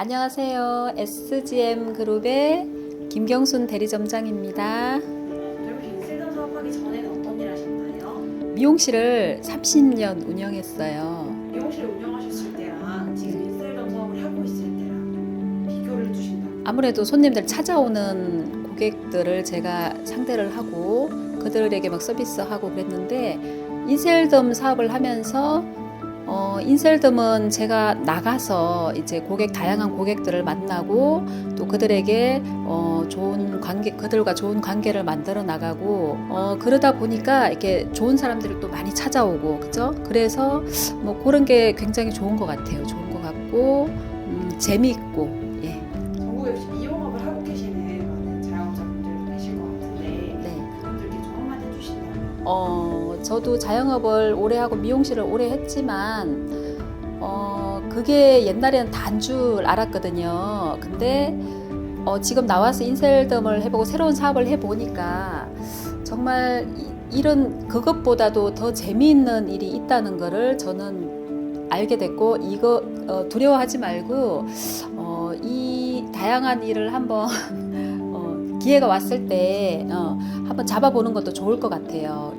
안녕하세요. SGM 그룹의 김경순 대리점장입니다. 인셀덤 사업하기 전에는 어떤 일 하셨나요? 미용실을 30년 운영했어요. 미용실을 운영하셨을 때랑 지금 인셀덤 사업을 하고 있을 때랑 비교를 해주신다면 아무래도 손님들 찾아오는 고객들을 제가 상대를 하고 그들에게 막 서비스하고 그랬는데 인셀덤 사업을 하면서 어, 인셀덤은 제가 나가서 이제 고객 다양한 고객들을 만나고 또 그들에게 어, 좋은 관계 그들과 좋은 관계를 만들어 나가고 어, 그러다 보니까 이렇게 좋은 사람들이 또 많이 찾아오고 그죠? 그래서 뭐 그런 게 굉장히 좋은 것 같아요. 좋은 것 같고 음, 재미있고 예. 전국에 혹시 미용업을 하고 계시는 많은 자영업자분들도 계실 것 같은데 네. 그분들께 좀 한마디 해주신다면 어, 저도 자영업을 오래 하고 미용실을 오래 했지만, 어, 그게 옛날에는 단 줄 알았거든요. 근데, 어, 지금 나와서 인셀덤을 해보고 새로운 사업을 해보니까 정말 이, 이런 그것보다도 더 재미있는 일이 있다는 거를 저는 알게 됐고, 이거 어, 두려워하지 말고, 어, 이 다양한 일을 한번 어, 기회가 왔을 때 어, 한번 잡아보는 것도 좋을 것 같아요.